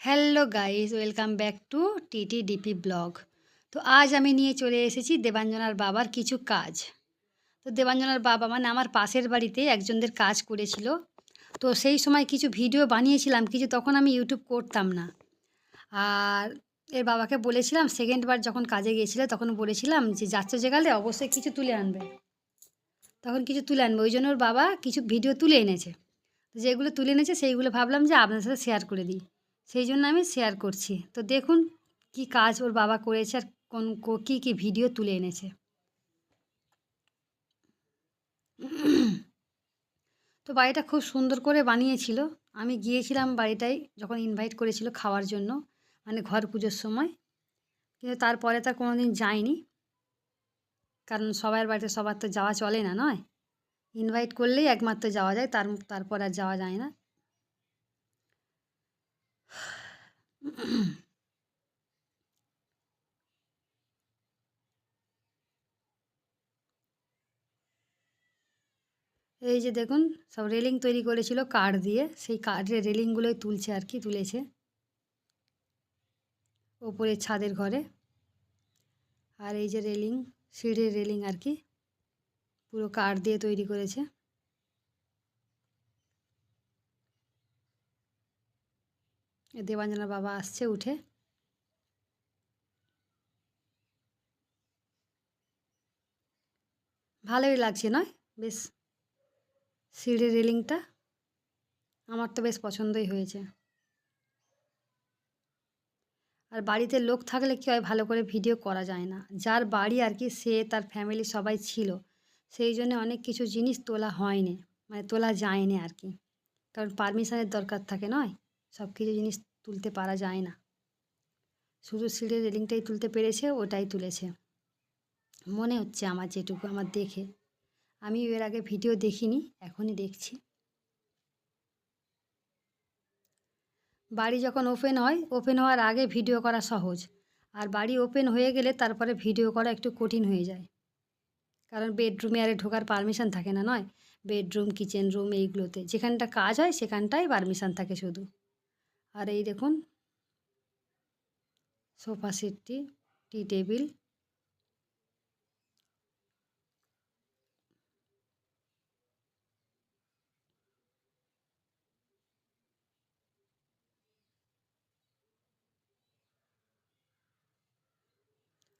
Hello guys welcome back to TT DP blog তো আজ আমি নিয়ে চলে এসেছি দেবাঞ্জনার বাবার কিছু কাজ। তো দেবাঞ্জনার বাবা মানে আমার পাশের বাড়িতে একজনদের কাজ করেছিল। তো সেই সময় কিছু ভিডিও বানিয়েছিলাম কিছু তখন আমি ইউটিউব করতাম না। আর এর বাবাকে বলেছিলাম সেকেন্ড বার যখন কাজে গিয়েছিল, তখন বলেছিলাম যে, যাচ্ছে যে গেলে অবশ্যই কিছু তুলে আনবে। তখন কিছু তুলে আনবে। ওই জন্য ওর বাবা কিছু ভিডিও তুলে এনেছে। যেগুলো তুলে এনেছে, সেইগুলো ভাবলাম যে আপনার সাথে শেয়ার করে দিই। সেই জন্য আমি শেয়ার করছি। তো দেখুন কি কাজ ওর বাবা করেছে আর কোন, কো- কী ভিডিও তুলে এনেছে। তো বাড়িটা খুব সুন্দর করে বানিয়েছিল। আমি গিয়েছিলাম বাড়িটায় যখন ইনভাইট করেছিল খাওয়ার জন্য মানে ঘর পুজোর সময়। কিন্তু তারপরে তার কোনো দিন যায়নি কারণ সবার বাড়িতে সবার তো যাওয়া চলে না, নয়? ইনভাইট করলেই একমাত্র যাওয়া যায়, তার, তারপর আর যাওয়া যায় না। এই যে দেখুন, সব রেলিং তৈরি করেছিল কাঠ দিয়ে। সেই কাঠের রেলিংগুলোই তুলছে আর কি, তুলেছে। ওপরে ছাদের ঘরে। আর এই যে রেলিং সিঁড়ির রেলিং আর কি, পুরো কাঠ দিয়ে তৈরি করেছে। দেবাঞ্জনার বাবা আসছে উঠে। ভালোই লাগছে, নয়? বেশ। সিঁড়ির রেলিংটা আমার তো বেশ পছন্দই হয়েছে। আর বাড়িতে লোক থাকলে কী হয়, ভালো করে ভিডিও করা যায় না। যার বাড়ি আর কি, সে, তার ফ্যামিলি সবাই ছিল। সেই জন্য অনেক কিছু জিনিস তোলা হয়নি মানে তোলা যায়নি আর কি। কারণ পারমিশনের দরকার থাকে, নয়? সব কিছু জিনিস তুলতে পারা যায় না। শুধু সিঁড়ির রেলিংটাই তুলতে পেরেছে, ওটাই তুলেছে। মনে হচ্ছে আমার যেটুকু আমার দেখে। আমি এর আগে ভিডিও দেখিনি, এখনই দেখছি। বাড়ি যখন ওপেন হয়, ওপেন হওয়ার আগে ভিডিও করা সহজ। আর বাড়ি ওপেন হয়ে গেলে তারপরে ভিডিও করা একটু কঠিন হয়ে যায়। কারণ বেডরুমে আরে ঢোকার পারমিশন থাকে না, নয়? বেডরুম, কিচেন রুম এইগুলোতে। যেখানটা কাজ হয়, সেখানটাই পারমিশন থাকে শুধু। আর এই দেখুন, সোফা সেটটি, টি টেবিল।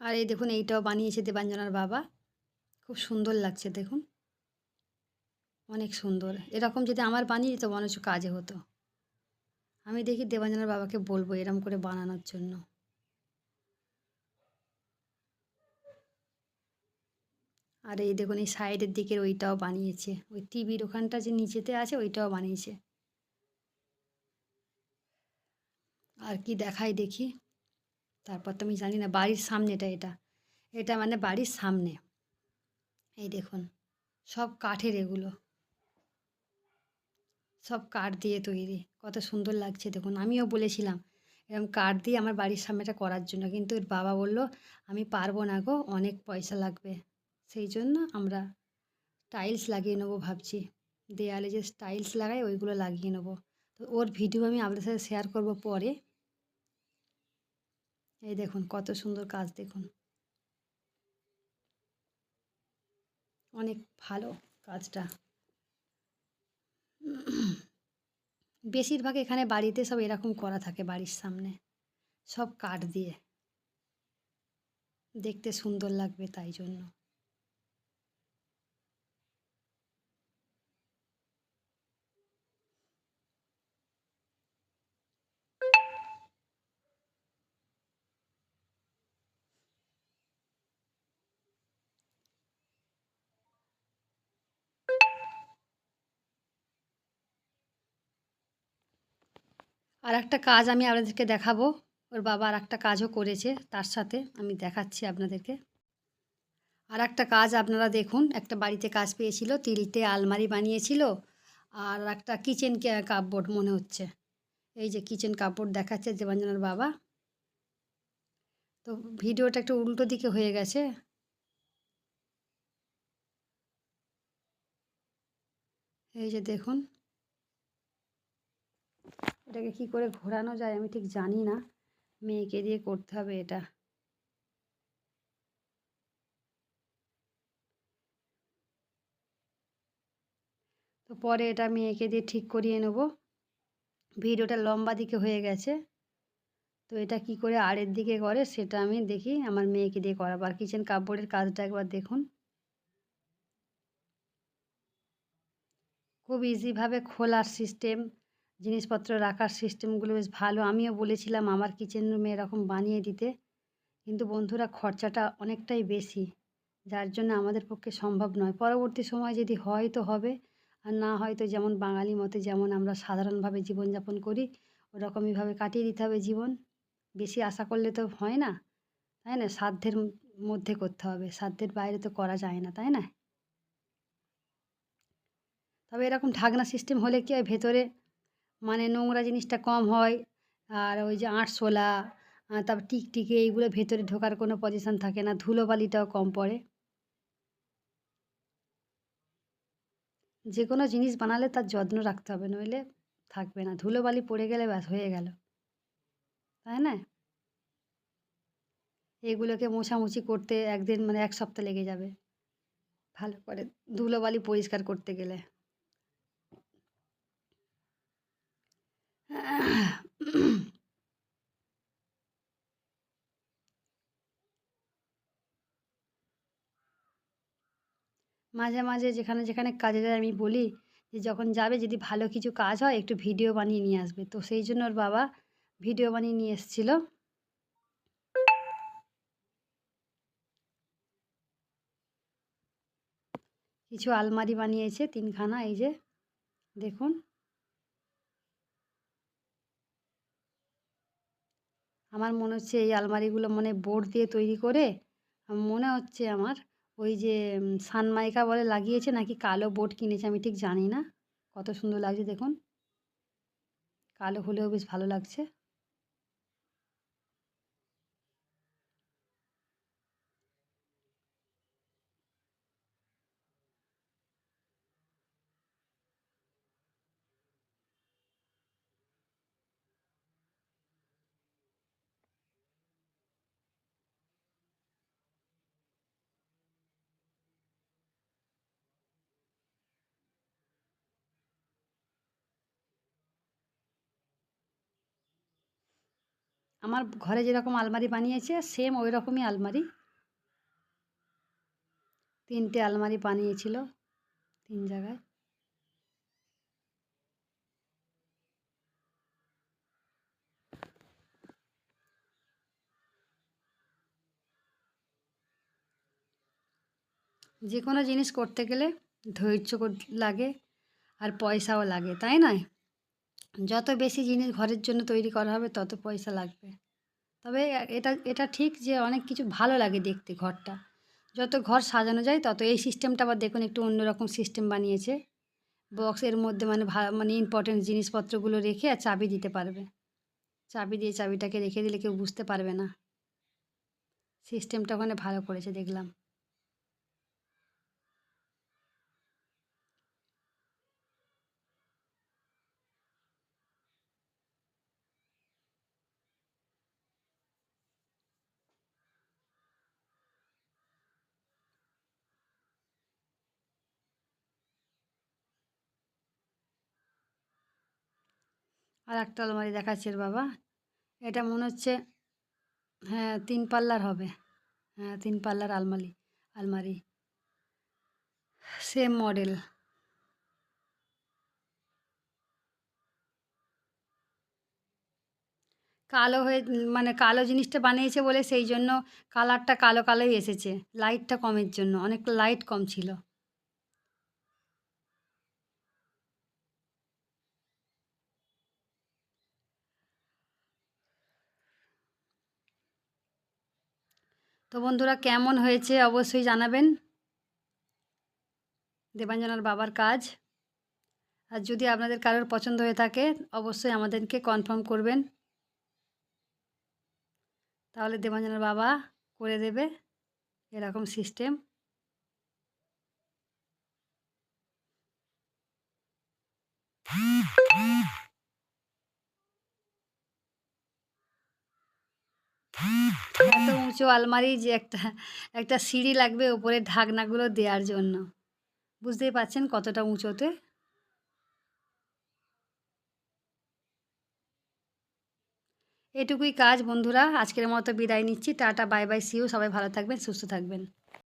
আর এই দেখুন, এইটাও বানিয়েছে দেবাঞ্জনার বাবা। খুব সুন্দর লাগছে, দেখুন। অনেক সুন্দর। এরকম যদি আমার বানিয়ে দিত, মনে হচ্ছে কাজে হতো। আমি দেখি দেবাঞ্জনার বাবাকে বলব এরম করে বানানোর জন্য। আর এই দেখুন, এই সাইডের দিকের ওইটাও বানিয়েছে। ওই টিভির ওখানটা যে নিচেতে আছে, ওইটাও বানিয়েছে। আর কি দেখাই দেখি। তারপর তো আমি জানি না, বাড়ির সামনেটা এটা। এটা মানে বাড়ির সামনে। এই দেখুন, সব কাঠের এগুলো। সব কাঠ দিয়ে তৈরি। কত সুন্দর লাগছে দেখুন। আমিও বলেছিলাম এরকম কাঠ দিয়ে আমার বাড়ির সামনেটা করার জন্য। কিন্তু এর বাবা বলল, আমি পারব না গো, অনেক পয়সা লাগবে। সেই জন্য আমরা টাইলস লাগিয়ে নেব ভাবছি। দেয়ালে যে টাইলস লাগাই, ওইগুলো লাগিয়ে নেব। তো ওর ভিডিও আমি আপনাদের সাথে শেয়ার করব পরে। এই দেখুন, কত সুন্দর কাজ দেখুন। অনেক ভালো কাজটা। বেশিরভাগ এখানে বাড়িতে সব এরকম করা থাকে বাড়ির সামনে। সব কাঠ দিয়ে। দেখতে সুন্দর লাগবে তাই জন্য। আর একটা কাজ আমি আপনাদেরকে দেখাবো। ওর বাবা আর একটা কাজও করেছে, তার সাথে আমি দেখাচ্ছি আপনাদেরকে। আর একটা কাজ আপনারা দেখুন, একটা বাড়িতে কাজ পেয়েছিল, তিলতে আলমারি বানিয়েছিল, আর একটা কিচেন কাপবোর্ড মনে হচ্ছে। এই যে কিচেন কাপড় দেখাচ্ছে দেবাঞ্জনার বাবা। তো ভিডিওটা একটু উল্টো দিকে হয়ে গেছে। এই যে দেখুন এটাকে কি করে ঘোরানো যায় আমি ঠিক জানি না। মেয়েকে দিয়ে করতে হবে এটা। তো পরে এটা মেয়েকে দিয়ে ঠিক করিয়ে নেব। ভিডিওটা লম্বা দিকে হয়ে গেছে। তো এটা কি করে আড়ের দিকে করে সেটা আমি দেখি। আমার মেয়েকে দিয়ে করাবো। আর কিচেন কাপড়ের কাজটা একবার দেখুন। খুব ইজিভাবে খোলার সিস্টেম জিনিসপত্র রাখার সিস্টেমগুলো বেশ ভালো। আমিও বলেছিলাম আমার কিচেন রুমে এরকম বানিয়ে দিতে। কিন্তু বন্ধুরা খরচাটা অনেকটাই বেশি। যার জন্য আমাদের পক্ষে সম্ভব নয়। পরবর্তী সময় যদি হয় তো হবে। আর না হয় তো যেমন বাঙালি মতে যেমন আমরা সাধারণভাবে জীবনযাপন করি, ওরকমইভাবে কাটিয়ে দিতে হবে জীবন। বেশি আশা করলে তো হয় না। তাই না? সাধ্যের মধ্যে করতে হবে। সাধ্যের বাইরে তো করা যায় না, তাই না? তবে এরকম ঢাকনা সিস্টেম হলে কি হয়? ভেতরে মানে নোংরা জিনিসটা কম হয়। আর ওই যে আরশোলা তারপর টিকটিকি, এইগুলো ভেতরে ঢোকার কোনো পজিশন থাকে না। ধুলোবালিটাও কম পড়ে। যে কোনো জিনিস বানালে তার যত্ন রাখতে হবে, নইলে থাকবে না। ধুলোবালি পড়ে গেলে ব্যাস, হয়ে গেল। তাই না? এগুলোকে মোছামুছি করতে একদিন মানে এক সপ্তাহ লেগে যাবে। ভালো করে ধুলোবালি পরিষ্কার করতে গেলে। মাঝে মাঝে যেখানে যেখানে কাজে যায় আমি বলি যে যখন যাবে যদি ভালো কিছু কাজ হয় একটু ভিডিও বানিয়ে নিয়ে আসবে। তো সেই জন্য ওর বাবা ভিডিও বানিয়ে নিয়ে এসেছিল। কিছু আলমারি বানিয়েছে তিনখানা, এই যে দেখুন। আমার মনে হচ্ছে এই আলমারিগুলো মানে বোর্ড দিয়ে তৈরি করে মনে হচ্ছে আমার ওই যে সানমাইকা বলে লাগিয়েছে নাকি কালো বোর্ড কিনেছে আমি ঠিক জানি না। কত সুন্দর লাগছে দেখুন। কালো হলেও বেশ ভালো লাগছে। আমার ঘরে যেরকম আলমারি বানিয়েছে সেম ওই রকমই আলমারি। তিনটে আলমারি বানিয়েছিল, তিন জায়গায়। যে কোনো জিনিস করতে গেলে ধৈর্য লাগে, আর পয়সাও লাগে, তাই নয়? যত বেশি জিনিস ঘরের জন্য তৈরি করা হবে, তত পয়সা লাগবে। তবে এটা এটা ঠিক যে অনেক কিছু ভালো লাগে দেখতে ঘরটা। যত ঘর সাজানো যায়, তত এই সিস্টেমটা আবার দেখুন একটু অন্যরকম সিস্টেম বানিয়েছে। বক্সের মধ্যে মানে মানে ইম্পর্টেন্ট জিনিসপত্রগুলো রেখে আর চাবি দিতে পারবে। চাবি দিয়ে চাবিটাকে রেখে দিলে কেউ বুঝতে পারবে না। সিস্টেমটা ওখানে ভালো করেছে, দেখলাম। আর একটা আলমারি দেখাচ্ছে বাবা। এটা মনে হচ্ছে হ্যাঁ তিন পাল্লার হবে। হ্যাঁ তিন পাল্লার আলমারি আলমারি। সেম মডেল কালো হয়ে মানে কালো জিনিসটা বানিয়েছে বলে সেই জন্য কালারটা কালো কালোই এসেছে। লাইটটা কমের জন্য, অনেকটা লাইট কম ছিল। তো বন্ধুরা, কেমন হয়েছে অবশ্যই জানাবেন। দেবাঞ্জনার বাবার কাজ। আর যদি আপনাদের কারোর পছন্দ হয়ে থাকে, অবশ্যই আমাদেরকে কনফার্ম করবেন। তাহলে দেবাঞ্জনার বাবা করে দেবে এরকম সিস্টেম। এত উঁচু আলমারি যে একটা একটা সিঁড়ি লাগবে ওপরে ঢাকনাগুলো দেওয়ার জন্য। বুঝতেই পারছেন কতটা উঁচুতে? এটুকুই কাজ বন্ধুরা, আজকের মতো বিদায় নিচ্ছি। টাটা, বাই বাই সিও সবাই ভালো থাকবেন, সুস্থ থাকবেন।